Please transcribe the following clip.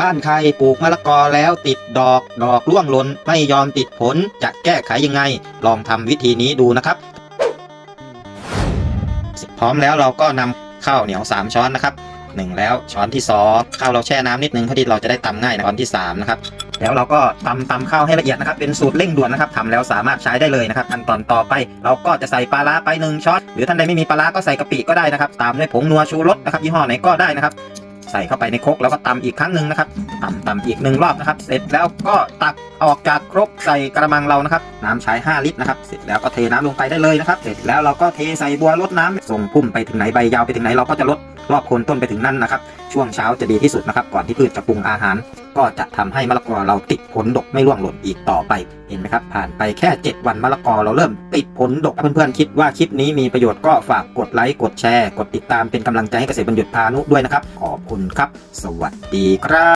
บ้านใครปลูกมะละกอแล้วติดดอกดอกร่วงหล่นไม่ยอมติดผลจะแก้ไขยังไง ลองทำวิธีนี้ดูนะครับ พร้อมแล้วเราก็นำข้าวเหนียว 3 ช้อนนะครับหนึ่งแล้วช้อนที่2ข้าวเราแช่น้ำนิดนึงเพื่อที่เราจะได้ตำง่ายนะช้อนที่3นะครับแล้วเราก็ตำตำข้าวให้ละเอียดนะครับ เป็นสูตรเร่งด่วนนะครับทำแล้วสามารถใช้ได้เลยนะครับขั้นตอนต่อไป เราก็จะใส่ปลาร้าไปหนึ่งช้อนหรือท่านใดไม่มีปลาร้าก็ใส่กะปิก็ได้นะครับ ตามด้วยผงนัวชูรสนะครับยี่ห้อไหนก็ได้นะครับ ใส่เข้าไปในครกแล้วก็ตำอีกครั้งหนึ่งนะครับตำตำอีกหนึ่งรอบนะครับ เสร็จแล้วก็ตักออกจากครกใส่กระมังเรานะครับ น้ำใช้ 5 ลิตรนะครับ เสร็จแล้วก็เทน้ำลงไปได้เลยนะครับ เสร็จแล้วเราก็เทใส่บัวลดน้ำส่งพุ่มไปถึงไหนใบยาวไปถึงไหนเราก็จะลดรอบโคนต้นไปถึงนั่นนะครับ ช่วงเช้าจะดีที่สุดนะครับ ก่อนที่พืชจะปรุงอาหาร ก็จะทำให้มะละกอเราติดผลดกไม่ร่วงหล่นอีกต่อไปเห็นไหมครับ ผ่านไปแค่ 7 วันมะละกอเราเริ่มติดผลดกเพื่อนๆคิดว่าคลิปนี้มีประโยชน์ก็ฝากกดไลค์กดแชร์ กดติดตามเป็นกำลังใจให้เกษตรบรรยุทธ์พานุด้วยนะครับ ขอบคุณครับ สวัสดีครับ